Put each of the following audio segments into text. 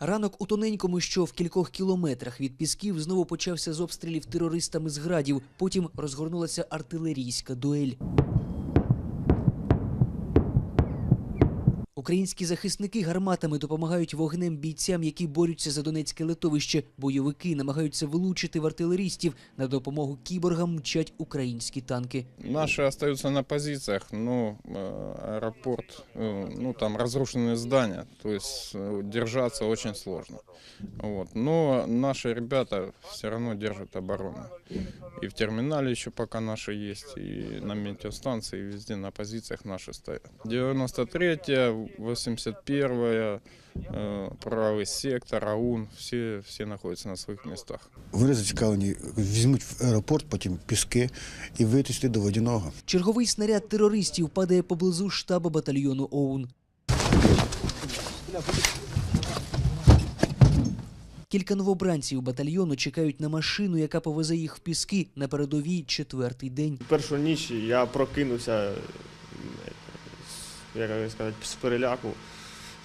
Ранок у тоненькому, що в кількох кілометрах від пісків, знову почався з обстрілів терористами з градів. Потім розгорнулася артилерійська дуель. Українські захисники гарматами допомагають вогнем бійцям, які борються за Донецьке литовище. Бойовики намагаються влучити в артилерістів. На допомогу кіборгам мчать українські танки. Наши остаются на позициях, но э, аэропорт, э, ну там разрушенные здания, то есть э, держаться очень сложно. Вот. Но наши ребята все равно держат оборону. И в терминале еще пока наши есть, и на метеостанции, и везде на позициях наши стоят. 93-я, 81-я, э, правый сектор, АУН, все, все находятся на своих местах. Вони зацікавлені, візьмуть в аеропорт, потім піски і витиснути до водяного. Черговий снаряд терористів падає поблизу штабу батальйону ОУН. Кілька новобранців батальйону чекають на машину, яка повезе їх в піски на передовій четвертий день. Першу ніч я прокинувся, як сказати, з переляку,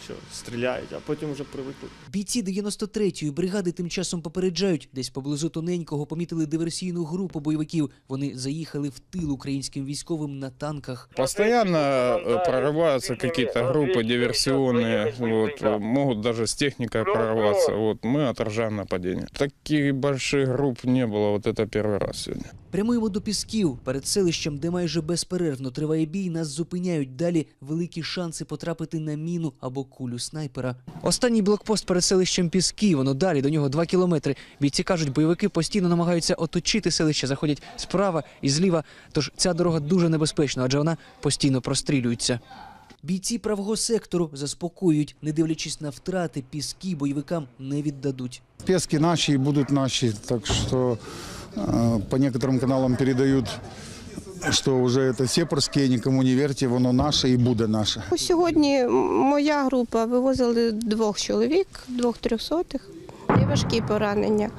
що стріляють, а потім вже привикли. Бійці 93-ї бригади тим часом попереджають, десь поблизу тоненького помітили диверсійну групу бойовиків. Вони заїхали в тил українським військовим на танках. Постоянно э, прорываются какие-то группы диверсионные, вот, э, могут даже с техникой прорваться. Вот, мы отражаем нападение. Таких больших групп не было, вот это первый раз сегодня. Прямуємо до пісків перед селищем, де майже безперервно триває бій. Нас зупиняють далі великі шанси потрапити на міну або кулю снайпера. Останній блокпост перед селищем Піски. Воно далі до нього два кілометри. Бійці кажуть, бойовики постійно намагаються оточити селище, заходять справа і зліва. Тож ця дорога дуже небезпечна, адже вона постійно прострілюється. Бійці правого сектору заспокоюють, не дивлячись на втрати, піски бойовикам не віддадуть. Пески наші і будуть наші, так що е, по некоторым каналам передают, що вже це сепарське, нікому не вірте, воно наше і буде наше. Сьогодні моя група вивозили двох чоловік, двох трьохсотих, важкі поранення.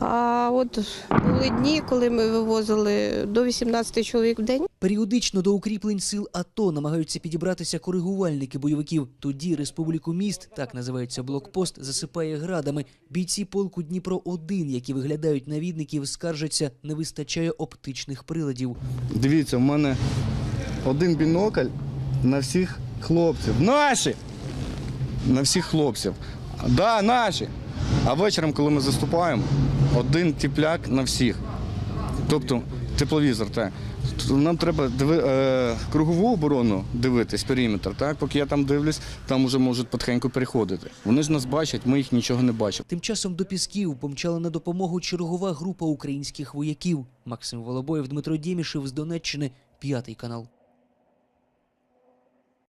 А от були дні, коли ми вивозили до 18 чоловік в день. Періодично до укріплень сил АТО намагаються підібратися коригувальники бойовиків. Тоді Республіку міст, так називається блокпост, засипає градами. Бійці полку Дніпро 1 які виглядають навідників, скаржаться, не вистачає оптичних приладів. Дивіться, в мене один бінокль на всіх хлопців. Наші! На всіх хлопців. Да, наші. А вечором, коли ми заступаємо, один тіпляк на всіх. Тобто тепловізор, так. Нам треба диви, е, кругову оборону дивитись, периметр. Так? Поки я там дивлюсь, там вже можуть потихеньку переходити. Вони ж нас бачать, ми їх нічого не бачимо. Тим часом до Пісків помчала на допомогу чергова група українських вояків. Максим Волобоєв, Дмитро Дємішев з Донеччини, п'ятий канал.